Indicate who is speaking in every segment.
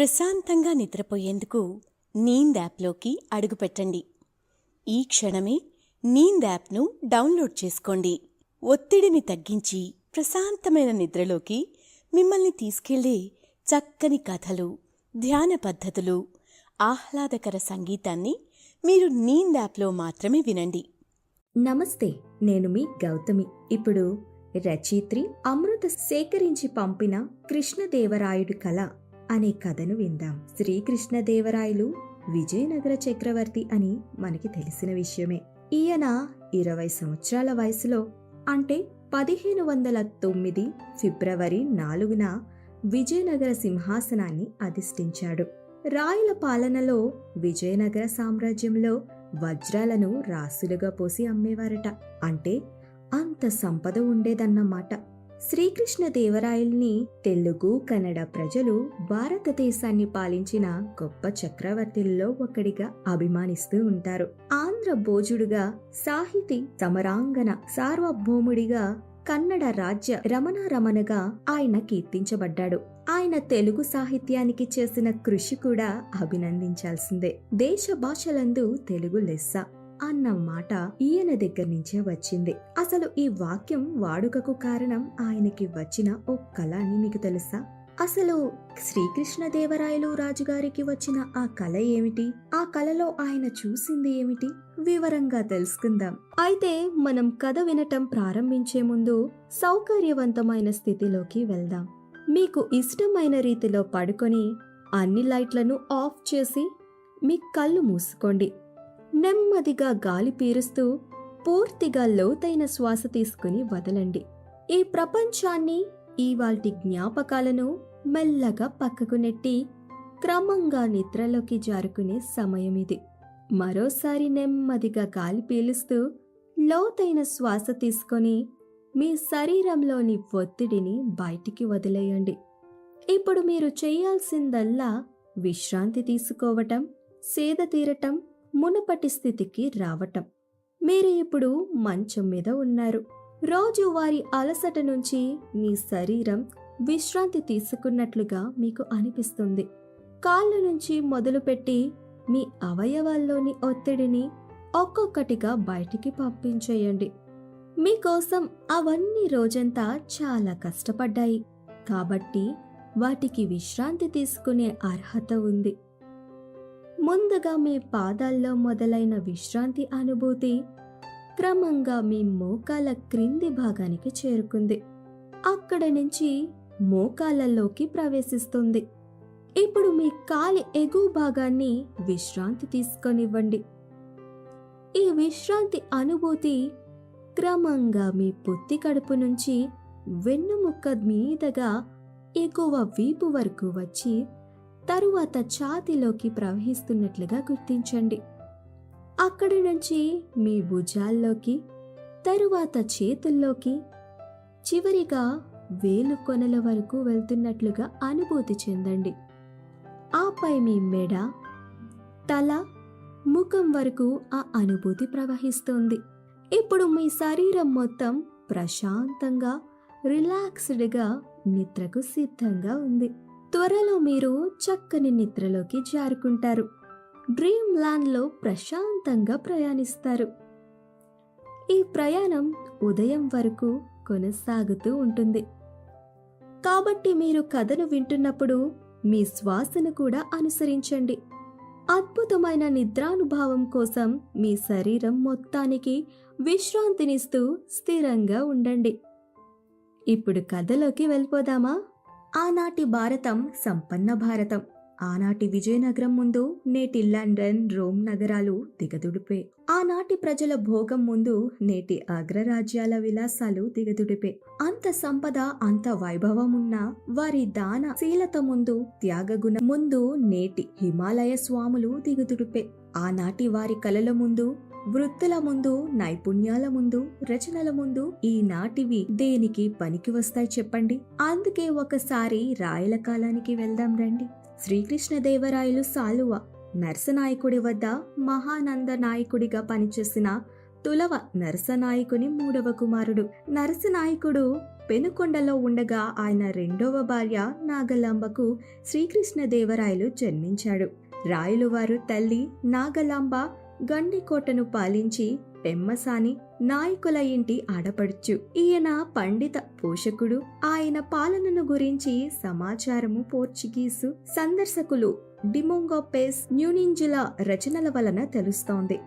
Speaker 1: ప్రశాంతంగా నిద్రపోయేందుకు నీంద్ యాప్లోకి అడుగుపెట్టండి ఈ క్షణమే నీంద్ యాప్ను డౌన్లోడ్ చేసుకోండి. ఒత్తిడిని తగ్గించి ప్రశాంతమైన నిద్రలోకి మిమ్మల్ని తీసుకెళ్ళే చక్కని కథలు ధ్యాన పద్ధతులు ఆహ్లాదకర సంగీతాన్ని మీరు నీంద్ యాప్లో మాత్రమే వినండి.
Speaker 2: నమస్తే నేను మీ గౌతమి. ఇప్పుడు రచయిత్రి అమృత సేకరించి పంపిన కృష్ణదేవరాయుడు కళ అనే కథను విందాం. శ్రీకృష్ణదేవరాయలు విజయనగర చక్రవర్తి అని మనకి తెలిసిన విషయమే. ఈయన ఇరవై సంవత్సరాల వయసులో అంటే పదిహేను వందల తొమ్మిది ఫిబ్రవరి నాలుగున విజయనగర సింహాసనాన్ని అధిష్ఠించాడు. రాయల పాలనలో విజయనగర సామ్రాజ్యంలో వజ్రాలను రాసులుగా పోసి అమ్మేవారట. అంటే అంత సంపద ఉండేదన్నమాట. శ్రీకృష్ణదేవరాయల్ని తెలుగు కన్నడ ప్రజలు భారతదేశాన్ని పాలించిన గొప్ప చక్రవర్తుల్లో ఒకడిగా అభిమానిస్తూ ఉంటారు. ఆంధ్ర భోజుడుగా సాహితీ సమరాంగన సార్వభౌముడిగా కన్నడ రాజ్య రమణ రమణగా ఆయన కీర్తించబడ్డాడు. ఆయన తెలుగు సాహిత్యానికి చేసిన కృషి కూడా అభినందించాల్సిందే. దేశ భాషలందు తెలుగు లెస్స. అన్న మాట ఈయన దగ్గర నుంచే వచ్చింది. అసలు ఈ వాక్యం వాడుకకు కారణం ఆయనకి వచ్చిన ఓ కళ అని మీకు తెలుసా? అసలు శ్రీకృష్ణదేవరాయలు రాజుగారికి వచ్చిన ఆ కళ ఏమిటి? ఆ కళలో ఆయన చూసింది ఏమిటి? వివరంగా తెలుసుకుందాం. అయితే మనం కథ వినటం ప్రారంభించే ముందు సౌకర్యవంతమైన స్థితిలోకి వెళ్దాం. మీకు ఇష్టమైన రీతిలో పడుకొని అన్ని లైట్లను ఆఫ్ చేసి మీ కళ్ళు మూసుకోండి. నెమ్మదిగా గాలి పీరుస్తూ పూర్తిగా లోతైన శ్వాస తీసుకుని వదలండి. ఈ ప్రపంచాన్ని ఇవాల్టి జ్ఞాపకాలను మెల్లగా పక్కకు నెట్టి క్రమంగా నిద్రలోకి జారుకునే సమయం ఇది. మరోసారి నెమ్మదిగా గాలి పీలుస్తూ లోతైన శ్వాస తీసుకొని మీ శరీరంలోని ఒత్తిడిని బయటికి వదిలేయండి. ఇప్పుడు మీరు చేయాల్సిందల్లా విశ్రాంతి తీసుకోవటం సేద తీరటం మునుపటి స్థితికి రావటం. మీరు ఇప్పుడు మంచం మీద ఉన్నారు. రోజువారి అలసట నుంచి మీ శరీరం విశ్రాంతి తీసుకున్నట్లుగా మీకు అనిపిస్తుంది. కాళ్ళ నుంచి మొదలుపెట్టి మీ అవయవాల్లోని ఒత్తిడిని ఒక్కొక్కటిగా బయటికి పంపించేయండి. మీకోసం అవన్నీ రోజంతా చాలా కష్టపడ్డాయి. కాబట్టి వాటికి విశ్రాంతి తీసుకునే అర్హత ఉంది. ముందుగా మీ పాదాల్లో మొదలైన విశ్రాంతి అనుభూతి క్రమంగా మీ మోకాల క్రింది భాగానికి చేరుకుంది. అక్కడ నుంచి మోకాలలోకి ప్రవేశిస్తుంది. ఇప్పుడు మీ కాలి ఎగువ భాగాన్ని విశ్రాంతి తీసుకొనివ్వండి. ఈ విశ్రాంతి అనుభూతి క్రమంగా మీ పొత్తి కడుపు నుంచి వెన్నుముక్క మీదగా ఎగువ వీపు వరకు వచ్చి తరువాత ఛాతిలోకి ప్రవహిస్తున్నట్లుగా గుర్తించండి. అక్కడి నుంచి మీ భుజాల్లోకి తరువాత చేతుల్లోకి చివరిగా వేలు కొనల వరకు వెళ్తున్నట్లుగా అనుభూతి చెందండి. ఆపై మీ మెడ తల ముఖం వరకు ఆ అనుభూతి ప్రవహిస్తోంది. ఇప్పుడు మీ శరీరం మొత్తం ప్రశాంతంగా రిలాక్స్డ్గా నిద్రకు సిద్ధంగా ఉంది. త్వరలో మీరు చక్కని నిద్రలోకి జారుకుంటారు. డ్రీమ్ ల్యాండ్లో ప్రశాంతంగా ప్రయాణిస్తారు. ఈ ప్రయాణం ఉదయం వరకు కొనసాగుతూ ఉంటుంది. కాబట్టి మీరు కథను వింటున్నప్పుడు మీ శ్వాసను కూడా అనుసరించండి. అద్భుతమైన నిద్రానుభావం కోసం మీ శరీరం మొత్తానికి విశ్రాంతినిస్తూ స్థిరంగా ఉండండి. ఇప్పుడు కథలోకి వెళ్ళిపోదామా? ఆనాటి భారతం సంపన్న భారతం. ఆనాటి విజయనగరం ముందు నేటి లండన్ రోమ్ నగరాలు దిగదుడిపే. ఆనాటి ప్రజల భోగం ముందు నేటి అగ్రరాజ్యాల విలాసాలు దిగదుడిపే. అంత సంపద అంత వైభవం ఉన్న వారి దాన శీలత ముందు త్యాగగుణ ముందు నేటి హిమాలయ స్వాములు దిగదుడిపే. ఆనాటి వారి కలల ముందు వృత్తుల ముందు నైపుణ్యాల ముందు రచనల ముందు ఈనాటివి దేనికి పనికి వస్తాయి చెప్పండి? అందుకే ఒకసారి రాయల కాలానికి వెళ్దాం రండి. శ్రీకృష్ణదేవరాయలు సాలువ నరసనాయకుడి వద్ద మహానంద నాయకుడిగా పనిచేసిన తులవ నరసనాయకుని మూడవ కుమారుడు. నరసనాయకుడు పెనుకొండలో ఉండగా ఆయన రెండవ భార్య నాగలాంబకు శ్రీకృష్ణదేవరాయలు జన్మించాడు. రాయలు వారు తల్లి నాగలాంబ గండికోటను పాలించి పెమ్మసాని నాయకుల ఇంటి ఆడపడుచు. ఈయన పండిత పోషకుడు. ఆయన పాలనను గురించి సమాచారము పోర్చుగీసు సందర్శకులు డిమోంగోపేస్ న్యూనింజుల రచనల వలన తెలుస్తోంది.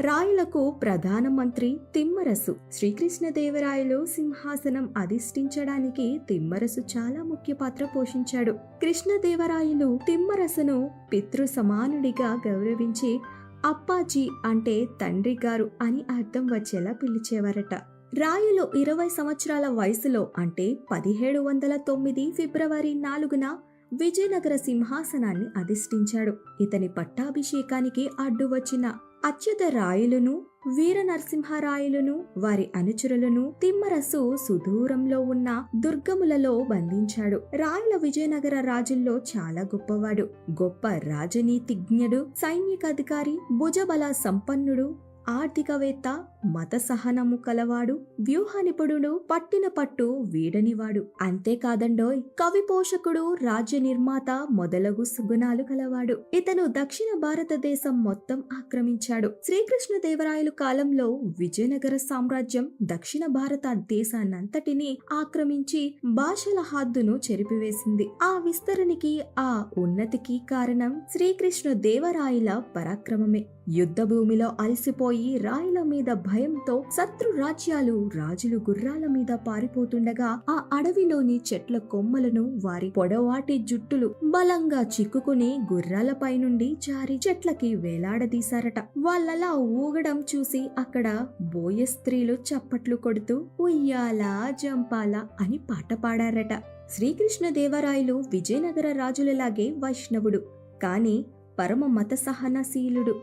Speaker 2: రాయులకు ప్రధానమంత్రి తిమ్మరసు. శ్రీకృష్ణదేవరాయలు సింహాసనం అధిష్ఠించడానికి తిమ్మరసు చాలా ముఖ్య పాత్ర పోషించాడు. కృష్ణదేవరాయలు తిమ్మరసును పితృ సమానుడిగా గౌరవించి అప్పాజీ అంటే తండ్రి గారు అని అర్థం వచ్చేలా పిలిచేవారట. రాయులు ఇరవై సంవత్సరాల వయసులో అంటే పదిహేడు వందల తొమ్మిది ఫిబ్రవరి నాలుగున విజయనగర సింహాసనాన్ని అధిష్ఠించాడు. ఇతని పట్టాభిషేకానికి అడ్డు వచ్చిన అచ్యుత రాయులను వీర నరసింహరాయులను వారి అనుచరులను తిమ్మరసు సుదూరంలో ఉన్న దుర్గములలో బంధించాడు. రాయుల విజయనగర రాజుల్లో చాలా గొప్పవాడు. గొప్ప రాజనీతిజ్ఞుడు సైనికాధికారి భుజబల సంపన్నుడు ఆర్థికవేత్త మత సహనము కలవాడు వ్యూహ నిపుణుడు పట్టిన పట్టు వీడనివాడు. అంతేకాదండోయ్ కవి పోషకుడు రాజ్య నిర్మాత మొదలగు సుగుణాలు కలవాడు. ఇతను దక్షిణ భారతదేశం మొత్తం ఆక్రమించాడు. శ్రీకృష్ణదేవరాయలు కాలంలో విజయనగర సామ్రాజ్యం దక్షిణ భారత దేశాన్నంతటిని ఆక్రమించి భాషల హద్దును చెరిపివేసింది. ఆ విస్తరణకి ఆ ఉన్నతికి కారణం శ్రీకృష్ణ దేవరాయల పరాక్రమమే. యుద్ధభూమిలో అలసిపోయి రాయల మీద భయంతో శత్రు రాజ్యాలు రాజులు గుర్రాల మీద పారిపోతుండగా ఆ అడవిలోని చెట్ల కొమ్మలను వారి పొడవాటి జుట్టులు బలంగా చిక్కుకుని గుర్రాలపై నుండి జారి చెట్లకి వేలాడదీశారట. వాళ్ళలా ఊగడం చూసి అక్కడ బోయ స్త్రీలు చప్పట్లు కొడుతూ ఉయ్యాలా జంపాలా అని పాట పాడారట. శ్రీకృష్ణదేవరాయలు విజయనగర రాజులలాగే వైష్ణవుడు కాని పరమ మత సహనశీలుడు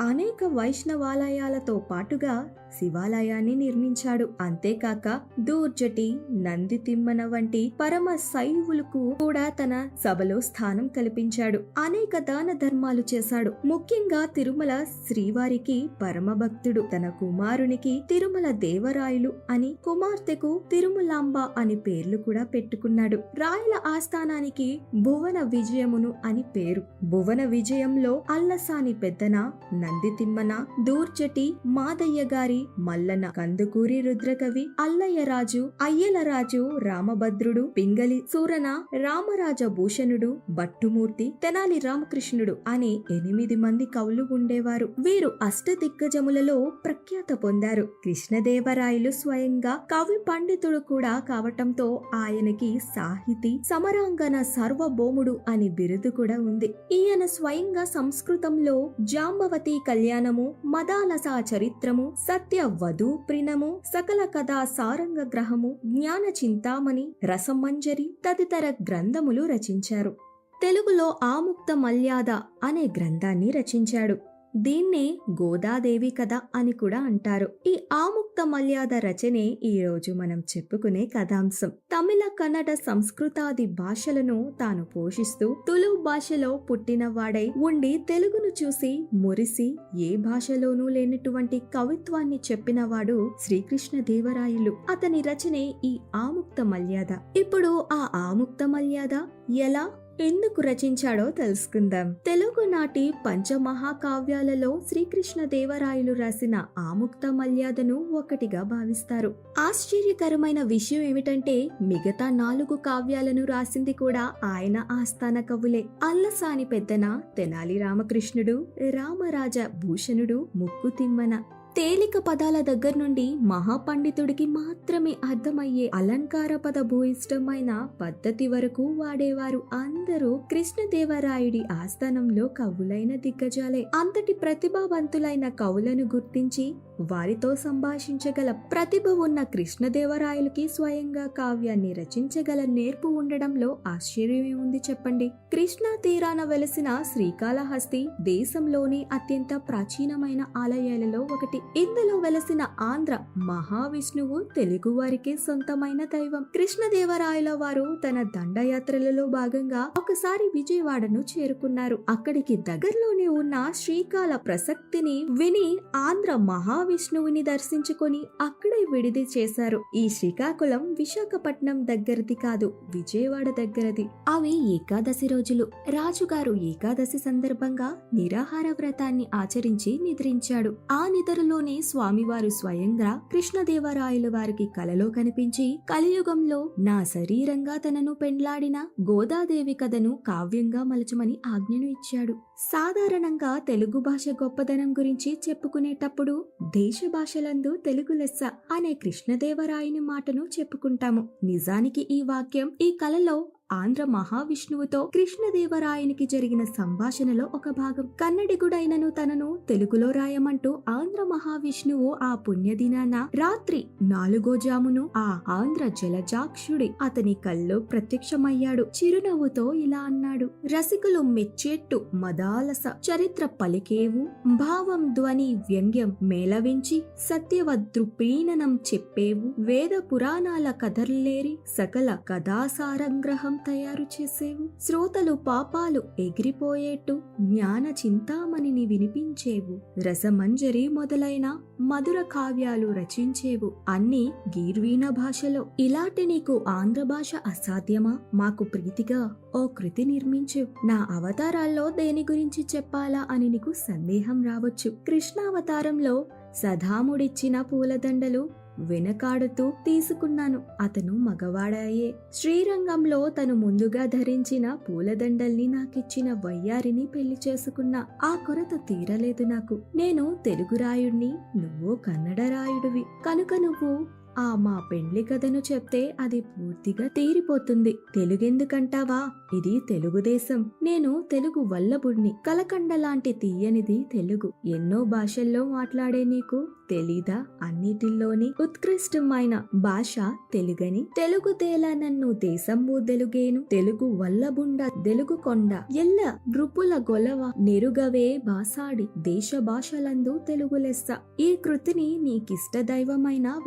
Speaker 2: అనేక వైష్ణవాలయాలతో పాటుగా శివాలయాన్ని నిర్మించాడు. అంతేకాక దూర్జటి నంది తిమ్మన వంటి పరమ శైవులకు కూడా తన సభలో స్థానం కల్పించాడు. అనేక దాన ధర్మాలు చేశాడు. ముఖ్యంగా తిరుమల శ్రీవారికి పరమ భక్తుడు. తన కుమారునికి తిరుమల దేవరాయలు అని కుమార్తెకు తిరుమలాంబ అని పేర్లు కూడా పెట్టుకున్నాడు. రాయల ఆస్థానానికి భువన విజయమును అని పేరు. భువన విజయంలో అల్లసాని పెద్దన నంది తిమ్మన దూర్జటి మాదయ్య గారి మల్లన కందుకూరి రుద్రకవి అల్లయ్యరాజు అయ్యలరాజు రామభద్రుడు పింగళి సూరన రామరాజ భూషణుడు భట్టుమూర్తి తెనాలి రామకృష్ణుడు అనే ఎనిమిది మంది కవులు ఉండేవారు. వీరు అష్టదిగ్గజములలో ప్రఖ్యాత పొందారు. కృష్ణదేవరాయలు స్వయంగా కవి పండితుడు కూడా కావటంతో ఆయనకి సాహితీ సమరాంగన సార్వభౌముడు అని బిరుదు కూడా ఉంది. ఈయన స్వయంగా సంస్కృతంలో జాంబవతి కళ్యాణము మదాలస చరిత్రము సత్య వధూ ప్రిణము సకల కథా సారంగ గ్రహము జ్ఞాన చింతామణి రసమంజరి తదితర గ్రంథములు రచించారు. తెలుగులో ఆముక్త మల్యాద అనే గ్రంథాన్ని రచించాడు. దీన్నే గోదాదేవి కథ అని కూడా అంటారు. ఈ ఆముక్త మల్యాద రచనే ఈ రోజు మనం చెప్పుకునే కథాంశం. తమిళ కన్నడ సంస్కృతాది భాషలను తాను పోషిస్తూ తులు భాషలో పుట్టిన వాడై ఉండి తెలుగును చూసి మురిసి ఏ భాషలోనూ లేనటువంటి కవిత్వాన్ని చెప్పినవాడు శ్రీకృష్ణ దేవరాయలు. అతని రచనే ఈ ఆముక్త మల్యాద. ఇప్పుడు ఆ ఆముక్త మల్యాద ఎలా ఎందుకు రచించాడో తెలుసుకుందాం. తెలుగు నాటి పంచమహాకావ్యాలలో శ్రీకృష్ణ దేవరాయలు రాసిన ఆముక్త మల్యాదను ఒకటిగా భావిస్తారు. ఆశ్చర్యకరమైన విషయం ఏమిటంటే మిగతా నాలుగు కావ్యాలను రాసింది కూడా ఆయన ఆస్థాన కవులే. అల్లసాని పెద్దన తెనాలి రామకృష్ణుడు రామరాజ భూషణుడు ముక్కు తిమ్మన తేలిక పదాల దగ్గర నుండి మహాపండితుడికి మాత్రమే అర్థమయ్యే అలంకార పద భూయిష్టమైన పద్ధతి వరకు వాడేవారు అందరూ కృష్ణదేవరాయుడి ఆస్థానంలో కవులైన దిగ్గజాలే. అంతటి ప్రతిభావంతులైన కవులను గుర్తించి వారితో సంభాషించగల ప్రతిభ ఉన్న కృష్ణదేవరాయలకి స్వయంగా కావ్యాన్ని రచించగల నేర్పు ఉండడంలో ఆశ్చర్యమే ఉంది చెప్పండి. కృష్ణా తీరాన వెలసిన శ్రీకాళహస్తి దేశంలోని అత్యంత ప్రాచీనమైన ఆలయాలలో ఒకటి. ఇందులో వెలసిన ఆంధ్ర మహావిష్ణువు తెలుగువారికి సొంతమైన దైవం. కృష్ణదేవరాయల వారు తన దండయాత్రలలో భాగంగా ఒకసారి విజయవాడను చేరుకున్నారు. అక్కడికి దగ్గరలోనే ఉన్న శ్రీకాళ ప్రసక్తిని విని ఆంధ్ర మహావిష్ణువుని దర్శించుకొని అక్కడే విడిది చేశారు. ఈ శ్రీకాకుళం విశాఖపట్నం దగ్గరది కాదు విజయవాడ దగ్గరది. అవి ఏకాదశి రోజులు. రాజుగారు ఏకాదశి సందర్భంగా నిరాహార వ్రతాన్ని ఆచరించి నిద్రించాడు. ఆ సమయంలోనే స్వామివారు స్వయంగా కృష్ణదేవరాయల వారికి కలలో కనిపించి కలియుగంలో నా శరీరంగా తనను పెండ్లాడిన గోదాదేవి కథను కావ్యంగా మలచమని ఆజ్ఞను ఇచ్చాడు. సాధారణంగా తెలుగు భాష గొప్పదనం గురించి చెప్పుకునేటప్పుడు దేశ భాషలందు తెలుగు లెస్స అనే కృష్ణదేవరాయని మాటను చెప్పుకుంటాము. నిజానికి ఈ వాక్యం ఈ కలలో ఆంధ్ర మహావిష్ణువుతో కృష్ణదేవరాయనికి జరిగిన సంభాషణలో ఒక భాగం కన్నడిగుడైనను తనను తెలుగులో రాయమంటూ ఆంధ్ర మహావిష్ణువు ఆ పుణ్యదినాన రాత్రి నాలుగో జామును ఆ ఆంధ్ర జలజాక్షుడి అతని కల్లో ప్రత్యక్షమయ్యాడు. చిరునవ్వుతో ఇలా అన్నాడు రసికులు మెచ్చేట్టు మదాలస చరిత్ర పలికేవు. భావం ధ్వని వ్యంగ్యం మేళవించి సత్యవద్రుపీణనం చెప్పేవు. వేద పురాణాల కథర్లేరి సకల కథాసారంగ్రహం తయారు చేసేవు. శ్రోతలు పాపాలు ఎగిరిపోయేట్టు జ్ఞాన చింతామణిని వినిపించేవు. రసమంజరి మొదలైన మధుర కావ్యాలు రచించేవు. అన్ని గీర్వీణ భాషలో. ఇలాంటి నీకు ఆంధ్ర భాష అసాధ్యమా? మాకు ప్రీతిగా ఓ కృతి నిర్మించు నా అవతారాల్లో దేని గురించి చెప్పాలా అని నీకు సందేహం రావచ్చు. కృష్ణావతారంలో సదాముడిచ్చిన పూలదండలు వెనకాడుతూ తీసుకున్నాను. అతను మగవాడాయే. శ్రీరంగంలో తను ముందుగా ధరించిన పూలదండల్ని నాకిచ్చిన వయ్యారిని పెళ్ళి చేసుకున్నా. ఆ కొరత తీరలేదు నాకు. నేను తెలుగు రాయుడిని నువ్వు కన్నడ రాయుడివి. కనుక నువ్వు ఆ మా పెండ్లి కథను చెప్తే అది పూర్తిగా తీరిపోతుంది. తెలుగెందుకంటావా? ఇది తెలుగుదేశం. నేను తెలుగు వల్లబుడిని కలకండ లాంటి తీయనిది తెలుగు. ఎన్నో భాషల్లో మాట్లాడే నీకు తెలీదా? అన్నిటిల్లోని ఉత్కృష్టమైన భాష తెలుగని. తెలుగు తేల నన్ను దేశంబు తెలుగేను తెలుగు వల్లబుండ తెలుగు కొండ. ఎల్ల నృపుల గొలవ నెరుగవే బాసాడి. దేశ భాషలందు తెలుగు లెస్స. ఈ కృతిని నీకిష్ట దైవమైన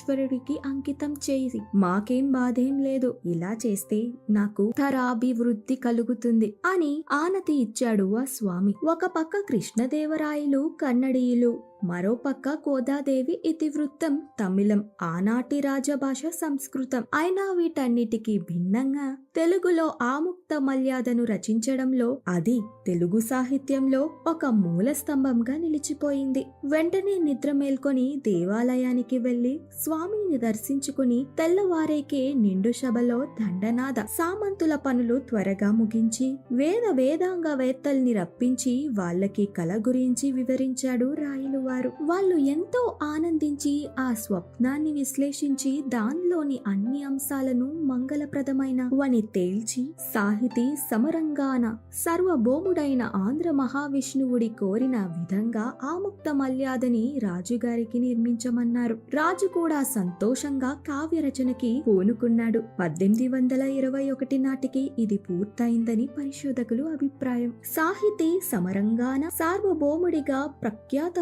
Speaker 2: ఈశ్వరుడికి అంకితం చేసి మాకేం బాధేం లేదు. ఇలా చేస్తే నాకు తరాభివృద్ధి కలుగుతుంది అని ఆనతి ఇచ్చాడు ఆ స్వామి. ఒక పక్క కృష్ణదేవరాయలు కన్నడీయులు మరోపక్క కోదాదేవి ఇతివృత్తం తమిళం ఆనాటి రాజభాష సంస్కృతం. అయినా వీటన్నిటికీ భిన్నంగా తెలుగులో ఆముక్త మర్యాదను రచించడంలో అది తెలుగు సాహిత్యంలో ఒక మూల స్తంభంగా నిలిచిపోయింది. వెంటనే నిద్ర మేల్కొని దేవాలయానికి వెళ్ళి స్వామిని దర్శించుకుని తెల్లవారేకే నిండు సభలో దండనాద సామంతుల పనులు త్వరగా ముగించి వేద వేదాంగ వేత్తల్ని రప్పించి వాళ్ళకి కళ గురించి వివరించాడు రాయలు ఉండేవారు వాళ్ళు ఎంతో ఆనందించి ఆ స్వప్నాన్ని విశ్లేషించి దానిలోని అన్ని అంశాలను మంగళప్రదమైన వని తేల్చి సాహితీ సమరంగాన సర్వభౌముడైన ఆంధ్ర మహావిష్ణువుడి కోరిన విధంగా ఆముక్త మల్యాదని రాజుగారికి నిర్మించమన్నారు. రాజు కూడా సంతోషంగా కావ్య రచనకి పూనుకున్నాడు. పద్దెనిమిది వందల ఇరవై ఒకటి నాటికి ఇది పూర్తయిందని పరిశోధకులు అభిప్రాయం. సాహితీ సమరంగాన సార్వభౌముడిగా ప్రఖ్యాత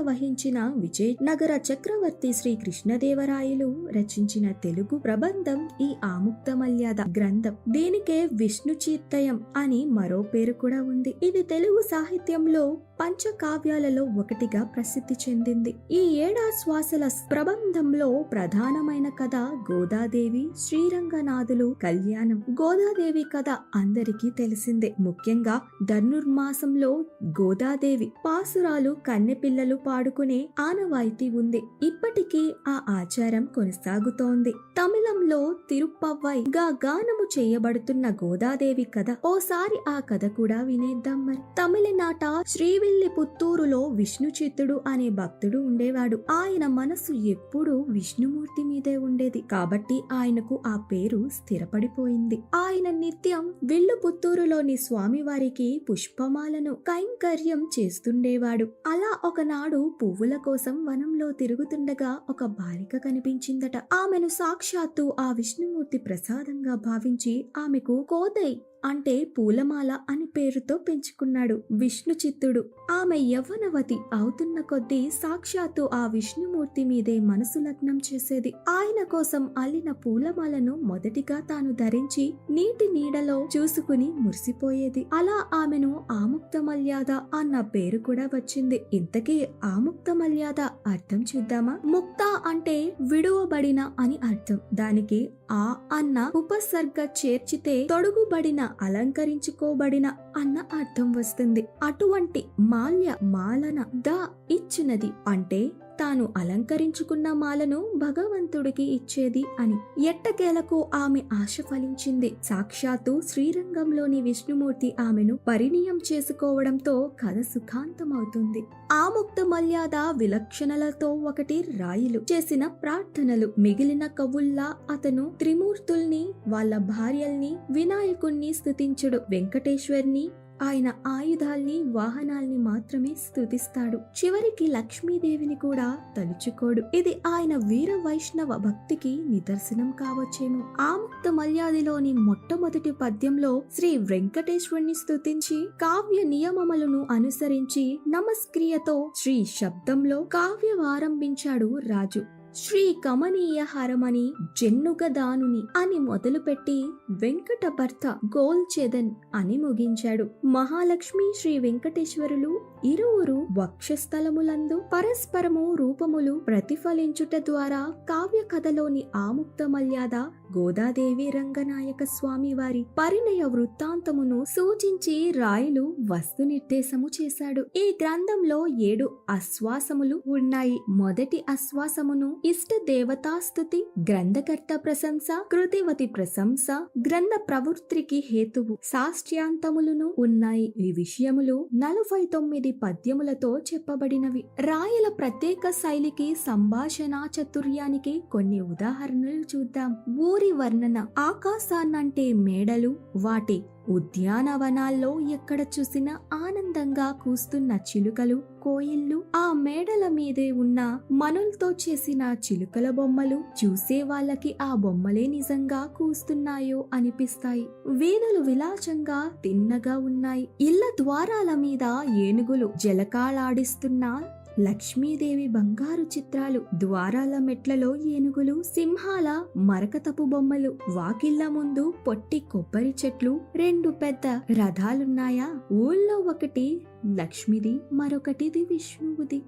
Speaker 2: విజయ్ నగర చక్రవర్తి శ్రీ కృష్ణదేవరాయలు రచించిన తెలుగు ప్రబంధం ఈ ఆముక్తమల్యాద గ్రంథం. దీనికే విష్ణు చిత్తయం అని మరో పేరు కూడా ఉంది. ఇది తెలుగు సాహిత్యంలో పంచకావ్యాలలో ఒకటిగా ప్రసిద్ధి చెందింది. ఈ ఏడాశ్వాసల ప్రబంధంలో ప్రధానమైన కథ గోదాదేవి శ్రీరంగనాథులు కళ్యాణం. గోదాదేవి కథ అందరికీ తెలిసిందే. ముఖ్యంగా ధనుర్మాసంలో గోదాదేవి పాసురాలు కన్నెపిల్లలు పాడుకునే ఆనవాయితీ ఉంది. ఇప్పటికీ ఆ ఆచారం కొనసాగుతోంది. తమిళంలో తిరుప్పవ్వై గా గానము చేయబడుతున్న గోదాదేవి కథ ఓసారి ఆ కథ కూడా వినేద్దాం మరి. తమిళనాట శ్రీవిల్లి పుత్తూరులో విష్ణు చిత్తుడు అనే భక్తుడు ఉండేవాడు. ఆయన మనసు ఎప్పుడూ విష్ణుమూర్తి మీదే ఉండేది. కాబట్టి ఆయనకు ఆ పేరు స్థిరపడిపోయింది. ఆయన నిత్యం విల్లు పుత్తూరులోని స్వామివారికి పుష్పమాలను కైంకర్యం చేస్తుండేవాడు. అలా ఒకనాడు పువ్వుల కోసం వనంలో తిరుగుతుండగా ఒక బాలిక కనిపించిందట. ఆమెను సాక్షాత్తు ఆ విష్ణుమూర్తి ప్రసాదంగా భావించి ఆమెకు కోదై అంటే పూలమాల అని పేరుతో పెంచుకున్నాడు విష్ణు చిత్తుడు ఆమె యవ్వనవతి అవుతున్న కొద్దీ సాక్షాత్తు ఆ విష్ణుమూర్తి మీదే మనసు లగ్నం చేసేది. ఆయన కోసం అల్లిన పూలమాలను మొదటిగా తాను ధరించి నీటి నీడలో చూసుకుని మురిసిపోయేది. అలా ఆమెను ఆముక్త మల్యాద అన్న పేరు కూడా వచ్చింది. ఇంతకీ ఆముక్త మల్యాద అర్థం చూద్దామా? ముక్త అంటే విడువబడిన అని అర్థం. దానికి ఆ అన్న ఉపసర్గ చేర్చితే తొడుగుబడిన అలంకరించుకోబడిన అన్న అర్థం వస్తుంది. అటువంటి మాల్య మాలన ద ఇచ్చినది అంటే తాను అలంకరించుకున్న మాలను భగవంతుడికి ఇచ్చేది అని. ఎట్టకేలకు ఆమె ఆశ ఫలించింది. సాక్షాత్తు శ్రీరంగంలోని విష్ణుమూర్తి ఆమెను పరిణయం చేసుకోవడంతో కథ సుఖాంతమవుతుంది. ఆముక్త మర్యాద విలక్షణలతో ఒకటి రాయిలు చేసిన ప్రార్థనలు. మిగిలిన కవుల్లా అతను త్రిమూర్తుల్ని వాళ్ళ భార్యల్ని వినాయకుణ్ణి స్తుతించుడు. వెంకటేశ్వర్ని ఆయన ఆయుధాల్ని వాహనాల్ని మాత్రమే స్థుతిస్తాడు చివరికి లక్ష్మీదేవిని కూడా తలుచుకోడు. ఇది ఆయన వీర వైష్ణవ భక్తికి నిదర్శనం కావచ్చేమో. ఆముక్త మల్యాదిలోని మొట్టమొదటి పద్యంలో శ్రీ వెంకటేశ్వరుని స్థుతించి కావ్య నియమములను అనుసరించి నమస్క్రియతో శ్రీ శబ్దంలో కావ్యవారంభించాడు రాజు. శ్రీ కమనీయ హరమణి జెన్నుగదానుని అని మొదలుపెట్టి వెంకట భర్త గోల్చెదన్ అని ముగించాడు. మహాలక్ష్మి శ్రీ వెంకటేశ్వరులు ఇరువురు వక్షస్థలములందు పరస్పరము రూపములు ప్రతిఫలించుట ద్వారా కావ్య కథలోని ఆముక్త మర్యాద గోదాదేవి రంగనాయక స్వామి వారి పరిణయ వృత్తాంతమును సూచించి రాయలు వస్తు నిర్దేశము చేశాడు. ఈ గ్రంథంలో ఏడు అశ్వాసములు ఉన్నాయి. మొదటి అశ్వాసమును ఇష్ట దేవతాస్తుతి గ్రంథకర్త ప్రశంస కృతివతి ప్రశంస గ్రంథ ప్రవృత్తికి హేతువు సాష్ట్యాంతములను ఉన్నాయి. ఈ విషయములు నలభై తొమ్మిది పద్యములతో చెప్పబడినవి. రాయల ప్రత్యేక శైలికి సంభాషణ చతుర్యానికి కొన్ని ఉదాహరణలు చూద్దాం. ఊరి వర్ణన ఆకాశాన్నంటే మేడలు వాటి ఉద్యానవనాల్లో ఎక్కడ చూసినా ఆనందంగా కూస్తున్న చిలుకలు కోయిల్లు ఆ మేడల మీదే ఉన్న మనులతో చేసిన చిలుకల బొమ్మలు చూసే వాళ్ళకి ఆ బొమ్మలే నిజంగా కూస్తున్నాయో అనిపిస్తాయి. వీధులు విలాసంగా తిన్నగా ఉన్నాయి. ఇళ్ళ ద్వారాల మీద ఏనుగులు జలకాలాడిస్తున్న లక్ష్మీదేవి బంగారు చిత్రాలు ద్వారాల మెట్లలో ఏనుగులు సింహాల మరకతపు బొమ్మలు వాకిళ్ళ ముందు పొట్టి కొబ్బరి చెట్లు రెండు పెద్ద రథాలున్నాయా? ఊళ్ళో ఒకటి లక్ష్మిది మరొకటిది విష్ణువుది.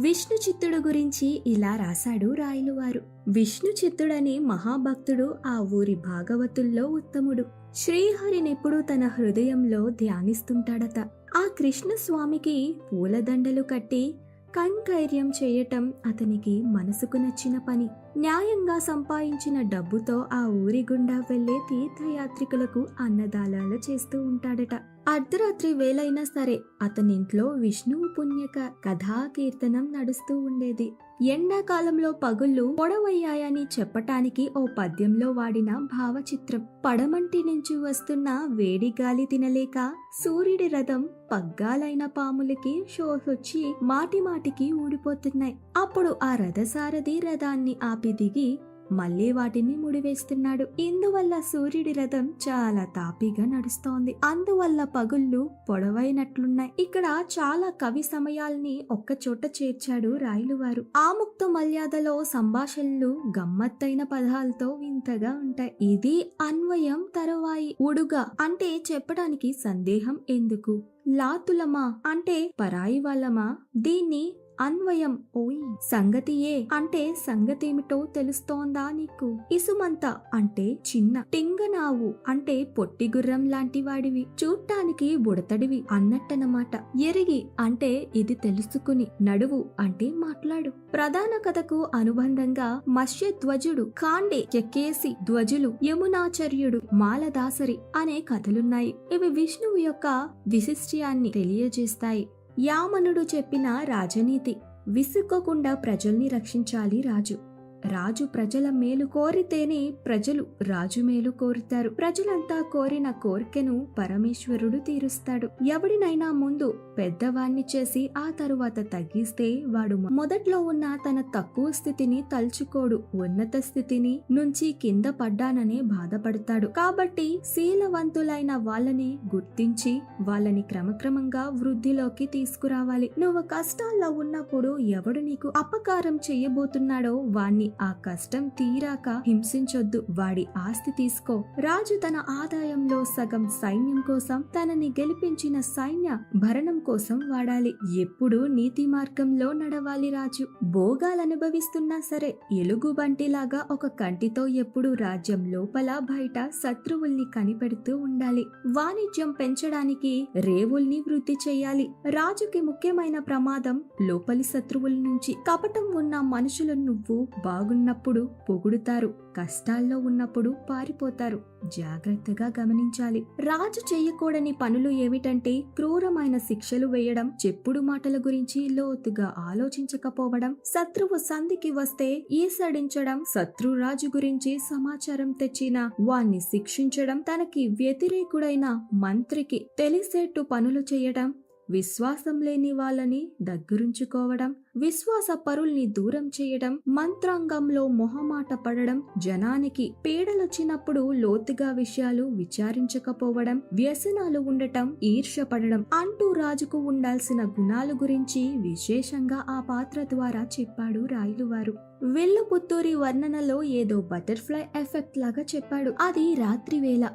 Speaker 2: విష్ణు చిత్తుడు గురించి ఇలా రాశాడు రాయలువారు. విష్ణు చిత్తుడని మహాభక్తుడు ఆ ఊరి భాగవతుల్లో ఉత్తముడు. శ్రీహరినెప్పుడు తన హృదయంలో ధ్యానిస్తుంటాడట. ఆ కృష్ణ స్వామికి పూలదండలు కట్టి కంకైర్యం చేయటం అతనికి మనసుకు నచ్చిన పని. న్యాయంగా సంపాదించిన డబ్బుతో ఆ ఊరి గుండా వెళ్ళే తీర్థయాత్రికులకు అన్నదానాలు చేస్తూ ఉంటాడట. అర్ధరాత్రి వేలైనా సరే అతనింట్లో విష్ణువు పుణ్యక కథా కీర్తనం నడుస్తూ ఉండేది. ఎండాకాలంలో పగుళ్ళు పొడవయ్యాయని చెప్పటానికి ఓ పద్యంలో వాడిన భావచిత్రం. పడమంటి నుంచి వస్తున్న వేడి గాలి తినలేక సూర్యుడి రథం పగ్గాలైన పాములకి షోసొచ్చి మాటి మాటికి ఊడిపోతున్నాయి. అప్పుడు ఆ రథసారథి రథాన్ని ఆపి దిగి మళ్ళీ వాటిని ముడివేస్తున్నాడు. ఇందువల్ల సూర్యుడి రథం చాలా తాపీగా నడుస్తోంది. అందువల్ల పగుళ్ళు పొడవైనట్లున్నాయి. ఇక్కడ చాలా కవి సమయాల్ని ఒక్కచోట చేర్చాడు రాయలువారు. ఆముక్త మర్యాదలో సంభాషణలు గమ్మత్తైన పదాలతో వింతగా ఉంటాయి. ఇది అన్వయం తరువాయి. ఉడుగా అంటే చెప్పడానికి సందేహం ఎందుకు? లాతులమా అంటే పరాయి వాళ్ళమా? దీన్ని అన్వయం ఓయ్ సంగతియే. అంటే సంగతేమిటో తెలుస్తోందా నీకు? ఇసుమంత అంటే చిన్న. టింగనావు అంటే పొట్టి గుర్రం లాంటి వాడివి చూడటానికి బుడతడివి అన్నట్టనమాట ఎరిగి అంటే ఇది తెలుసుకుని నడువు అంటే మాట్లాడు. ప్రధాన కథకు అనుబంధంగా మత్స్య ధ్వజుడు కాండే ఎక్కేసి ధ్వజులు యమునాచర్యుడు మాలదాసరి అనే కథలున్నాయి. ఇవి విష్ణువు యొక్క విశిష్ట్యాన్ని తెలియజేస్తాయి. యామనుడు చెప్పిన రాజనీతి విసుక్కోకుండా ప్రజల్ని రక్షించాలి రాజు. రాజు ప్రజల మేలు కోరితేనే ప్రజలు రాజు మేలు కోరుతారు. ప్రజలంతా కోరిన కోరికను పరమేశ్వరుడు తీరుస్తాడు. ఎవడినైనా ముందు పెద్దవాణ్ణి చేసి ఆ తరువాత తగ్గిస్తే వాడు మొదట్లో ఉన్న తన తక్కువ స్థితిని తలుచుకోడు. ఉన్నత స్థితిని నుంచి కింద పడ్డాననే బాధపడతాడు. కాబట్టి శీలవంతులైన వాళ్ళని గుర్తించి వాళ్ళని క్రమక్రమంగా వృద్ధిలోకి తీసుకురావాలి. నువ్వు కష్టాల్లో ఉన్నప్పుడు ఎవడు నీకు అపకారం చేయబోతున్నాడో వాణ్ణి ఆ కష్టం తీరాక హింసించొద్దు. వాడి ఆస్తి తీసుకో. రాజు తన ఆదాయంలో సగం సైన్యం కోసం తనని గెలిపించిన సైన్య భరణం కోసం వాడాలి. ఎప్పుడు నీతి మార్గంలో నడవాలి రాజు. భోగాలనుభవిస్తున్నా సరే ఎలుగు బంటిలాగా ఒక కంటితో ఎప్పుడు రాజ్యం లోపల బయట శత్రువుల్ని కనిపెడుతూ ఉండాలి. వాణిజ్యం పెంచడానికి రేవుల్ని వృద్ధి చేయాలి. రాజుకి ముఖ్యమైన ప్రమాదం లోపలి శత్రువుల నుంచి. కపటం ఉన్న మనుషులు నువ్వు బాగున్నప్పుడు పొగుడుతారు కష్టాల్లో ఉన్నప్పుడు పారిపోతారు. జాగ్రత్తగా గమనించాలి. రాజు చేయకూడని పనులు ఏమిటంటే క్రూరమైన శిక్షలు వేయడం చెప్పుడు మాటల గురించి లోతుగా ఆలోచించకపోవడం శత్రువు సంధికి వస్తే ఈసడించడం శత్రురాజు గురించి సమాచారం తెచ్చిన వాణ్ణి శిక్షించడం తనకి వ్యతిరేకుడైన మంత్రికి తెలిసేట్టు పనులు చేయడం విశ్వాసం లేని వాళ్ళని దగ్గరుంచుకోవడం విశ్వాస పరుల్ని దూరం చేయడం మంత్రాంగంలో మొహమాట పడడం జనానికి పీడలొచ్చినప్పుడు లోతుగా విషయాలు విచారించకపోవడం వ్యసనాలు ఉండటం ఈర్ష్యపడడం అంటూ రాజుకు ఉండాల్సిన గుణాల గురించి విశేషంగా ఆ పాత్ర ద్వారా చెప్పాడు రాయలువారు వెల్లుపుత్తూరి వర్ణనలో ఏదో బటర్ఫ్లై ఎఫెక్ట్ లాగా చెప్పాడు. అది రాత్రి వేళ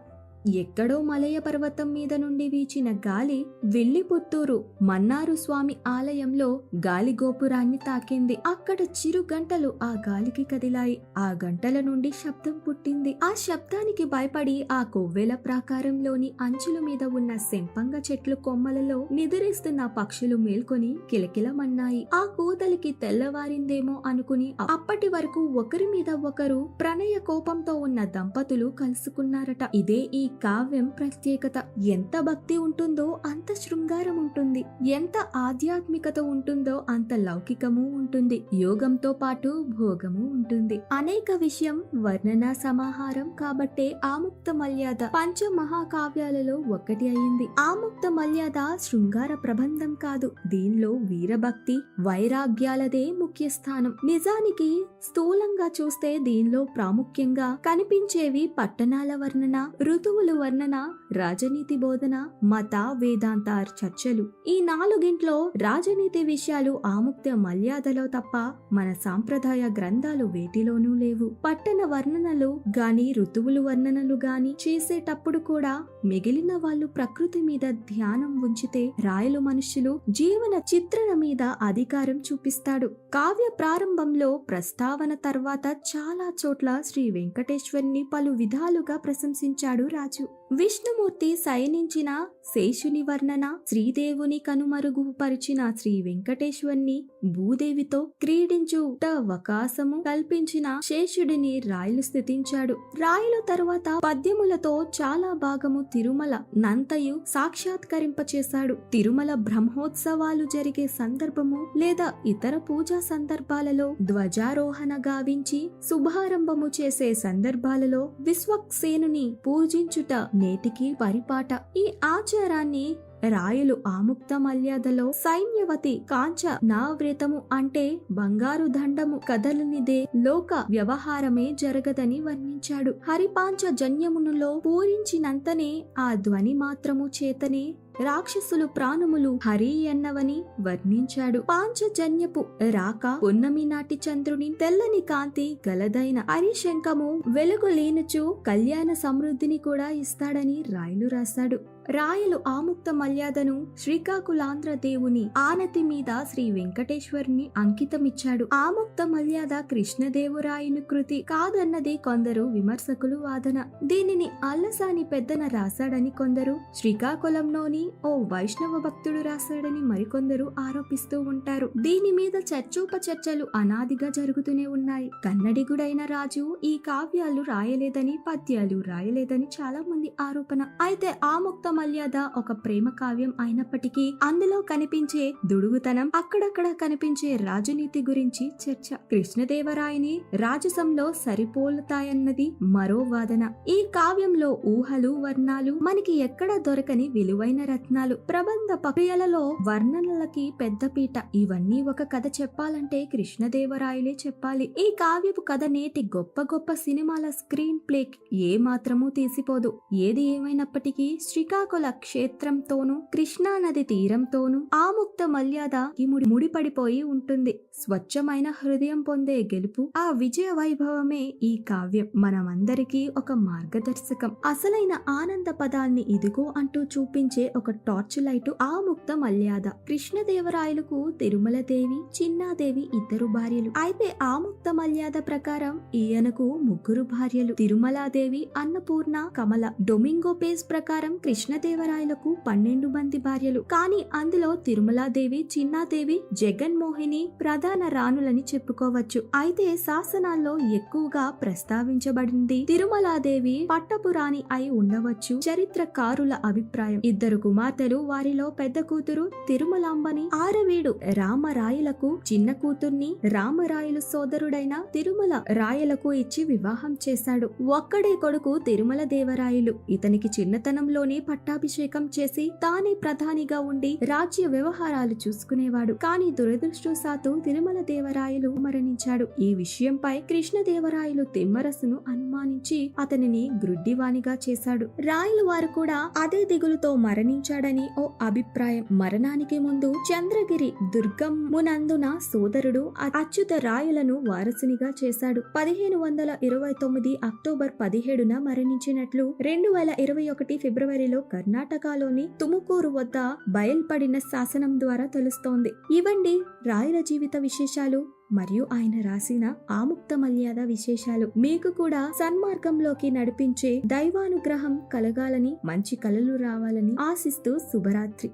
Speaker 2: ఎక్కడో మలయ పర్వతం మీద నుండి వీచిన గాలి వెళ్ళి పుత్తూరు మన్నారు స్వామి ఆలయంలో గాలి గోపురాన్ని తాకింది. అక్కడ చిరు గంటలు ఆ గాలికి కదిలాయి. ఆ గంటల నుండి శబ్దం పుట్టింది. ఆ శబ్దానికి భయపడి ఆ కొవ్వెల ప్రాకారంలోని అంచుల మీద ఉన్న సెంపంగ చెట్లు కొమ్మలలో నిద్రిస్తున్న పక్షులు మేల్కొని కిలకిలమన్నాయి. ఆ కూతలికి తెల్లవారిందేమో అనుకుని అప్పటి వరకు ఒకరి మీద ఒకరు ప్రణయ కోపంతో ఉన్న దంపతులు కలుసుకున్నారట. ఇదే ఈ కావ్యం ప్రత్యేకత ఎంత భక్తి ఉంటుందో అంత శృంగారం ఉంటుంది. ఎంత ఆధ్యాత్మికత ఉంటుందో అంత లౌకికము ఉంటుంది. యోగంతో పాటు భోగము ఉంటుంది. అనేక విషయం వర్ణన సమాహారం కాబట్టే ఆముక్త మల్యాద పంచ మహాకావ్యాలలో ఒకటి అయింది. ఆముక్త మల్యాద శృంగార ప్రబంధం కాదు. దీనిలో వీరభక్తి వైరాగ్యాలదే ముఖ్య స్థానం. నిజానికి స్థూలంగా చూస్తే దీనిలో ప్రాముఖ్యంగా కనిపించేవి పట్టణాల వర్ణన ఋతువులు వర్ణన రాజనీతి బోధన మత వేదాంత చర్చలు. ఈ నాలుగింట్లో రాజనీతి విషయాలు ఆముక్త మర్యాదలో తప్ప మన సాంప్రదాయ గ్రంథాలు వేటిలోనూ లేవు. పట్టణ వర్ణనలు గాని ఋతువులు వర్ణనలు గాని చేసేటప్పుడు కూడా మిగిలిన వాళ్ళు ప్రకృతి మీద ధ్యానం ఉంచితే రాయలు మనుషులు జీవన చిత్రణ మీద అధికారం చూపిస్తాడు. కావ్య ప్రారంభంలో ప్రస్తావన తర్వాత చాలా చోట్ల శ్రీ వెంకటేశ్వర్ని పలు విధాలుగా ప్రశంసించాడు రాజు. విష్ణుమూర్తి శయనించిన శేషుని వర్ణన శ్రీదేవుని కనుమరుగు పరిచిన శ్రీ వెంకటేశ్వర్ని భూదేవితో క్రీడించుట అవకాశము కల్పించిన శేషుడిని రాయలు స్థితించాడు. రాయలు తరువాత పద్యములతో చాలా భాగము తిరుమల నంతయు సాక్షాత్కరింపచేశాడు. తిరుమల బ్రహ్మోత్సవాలు జరిగే సందర్భము లేదా ఇతర పూజా సందర్భాలలో ధ్వజారోహణ గావించి శుభారంభము చేసే సందర్భాలలో విశ్వక్సేనుని పూజించుట నేటికి పరిపాట. ఈ ఆచారాన్ని రాయలు ఆముక్త మర్యాదలో సైన్యవతి కాంచ నావ్రతము అంటే బంగారు దండము కదలనిదే. లోక వ్యవహారమే జరగదని వర్ణించాడు. హరిపాంచ జన్యమునులో పూరించినంతనే ఆ ధ్వని మాత్రము చేతనే రాక్షసులు ప్రాణములు హరి అన్నవని వర్ణించాడు. పాంచజన్యపు రాక పున్నమి నాటి చంద్రుని తెల్లని కాంతి గలదైన హరిశంకము వెలుగు లేనుచు కళ్యాణ సమృద్ధిని కూడా ఇస్తాడని రాయలు రాశాడు. రాయలు ఆముక్త మర్యాదను శ్రీకాకుళాంధ్ర దేవుని ఆనతి మీద శ్రీ వెంకటేశ్వరుని అంకితమిచ్చాడు. ఆముక్త మర్యాద కృష్ణదేవరాయను కృతి కాదన్నది కొందరు విమర్శకులు వాదన. దీనిని అల్లసాని పెద్దన రాశాడని కొందరు శ్రీకాకుళంలోని ఓ వైష్ణవ భక్తుడు రాశాడని మరికొందరు ఆరోపిస్తూ ఉంటారు. దీని మీద చర్చోపచర్చలు అనాదిగా జరుగుతూనే ఉన్నాయి. కన్నడిగుడైన రాజు ఈ కావ్యాలు రాయలేదని పద్యాలు రాయలేదని చాలా మంది ఆరోపణ. అయితే ఆముక్త మర్యాద ఒక ప్రేమ కావ్యం అయినప్పటికీ అందులో కనిపించే దుడుగుతనం అక్కడక్కడ కనిపించే రాజనీతి గురించి చర్చ. కృష్ణదేవరాయని రాజసంలో సరిపోలుతాయన్నది మరో వాదన. ఈ కావ్యంలో ఊహలు వర్ణాలు మనకి ఎక్కడ దొరకని విలువైన రత్నాలు. ప్రబంధ ప్రక్రియలలో వర్ణనలకి పెద్దపీట ఇవన్నీ ఒక కథ చెప్పాలంటే కృష్ణదేవరాయలే చెప్పాలి. ఈ కావ్యపు కథ నేటి గొప్ప గొప్ప సినిమాల స్క్రీన్ ప్లే ఏ మాత్రమూ తీసిపోదు. ఏది ఏమైనప్పటికీ శ్రీకాకుళ క్షేత్రంతోనూ కృష్ణా నది తీరంతోనూ ఆముక్త మర్యాద ఇముడి ముడిపడిపోయి ఉంటుంది. స్వచ్ఛమైన హృదయం పొందే గెలుపు ఆ విజయ వైభవమే ఈ కావ్యం. మనమందరికీ ఒక మార్గదర్శకం. అసలైన ఆనంద పదాన్ని ఇదిగో అంటూ చూపించే ఒక టార్చ్ లైట్ ఆముక్త మల్యాద కృష్ణదేవరాయలకు తిరుమల దేవి చిన్నాదేవి ఇద్దరు భార్యలు. అయితే ఆముక్త మల్యాద ప్రకారం ఈయనకు ముగ్గురు భార్యలు. తిరుమలాదేవి అన్నపూర్ణ కమల. డొమింగో పేస్ ప్రకారం కృష్ణ కృష్ణదేవరాయలకు పన్నెండు మంది భార్యలు. కానీ అందులో తిరుమలాదేవి చిన్నాదేవి జగన్మోహిని ప్రధాన రాణులని చెప్పుకోవచ్చు. అయితే శాసనాల్లో ఎక్కువగా ప్రస్తావించబడింది తిరుమలాదేవి పట్టపురాణి అయి ఉండవచ్చు. చరిత్రకారుల అభిప్రాయం. ఇద్దరు కుమార్తెలు వారిలో పెద్ద కూతురు తిరుమలాంబని ఆరవీడు రామరాయలకు చిన్న కూతుర్ని రామరాయలు సోదరుడైన తిరుమల రాయలకు ఇచ్చి వివాహం చేశాడు. ఒక్కడే కొడుకు తిరుమల దేవరాయలు ఇతనికి చిన్నతనంలోనే పట్టాభిషేకం చేసి తానే ప్రధానిగా ఉండి రాజ్య వ్యవహారాలు చూసుకునేవాడు. కానీ దురదృష్టవశాత్తు తిరుమల దేవరాయలు మరణించాడు. ఈ విషయంపై కృష్ణదేవరాయలు తిమ్మరసును అనుమానించి అతనిని గ్రుడ్డివానిగా చేశాడు. రాయలు వారు కూడా అదే దిగులుతో మరణించాడని ఓ అభిప్రాయం. మరణానికి ముందు చంద్రగిరి దుర్గమ్మునందున సోదరుడు అచ్యుత రాయులను వారసునిగా చేశాడు. పదిహేను వందల ఇరవై తొమ్మిది అక్టోబర్ పదిహేడున మరణించినట్లు రెండు వేల ఇరవై ఒకటి ఫిబ్రవరిలో కర్ణాటకలోని తుముకూరు వద్ద బయల్పడిన శాసనం ద్వారా తెలుస్తోంది. ఇవండి రాయల జీవిత విశేషాలు మరియు ఆయన రాసిన ఆముక్త మర్యాద విశేషాలు. మీకు కూడా సన్మార్గంలోకి నడిపించే దైవానుగ్రహం కలగాలని మంచి కలలు రావాలని ఆశిస్తూ శుభరాత్రి.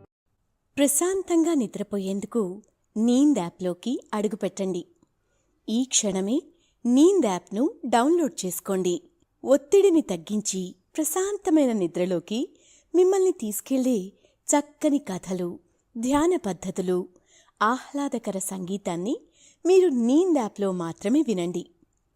Speaker 1: ప్రశాంతంగా నిద్రపోయేందుకు నీంద్ యాప్లోకి అడుగుపెట్టండి. ఈ క్షణమే నీంద్ యాప్ను డౌన్లోడ్ చేసుకోండి. ఒత్తిడిని తగ్గించి ప్రశాంతమైన నిద్రలోకి మిమ్మల్ని తీసుకెళ్ళే చక్కని కథలు ధ్యాన పద్ధతులు ఆహ్లాదకర సంగీతాన్ని మీరు నీంద్ యాప్లో మాత్రమే వినండి.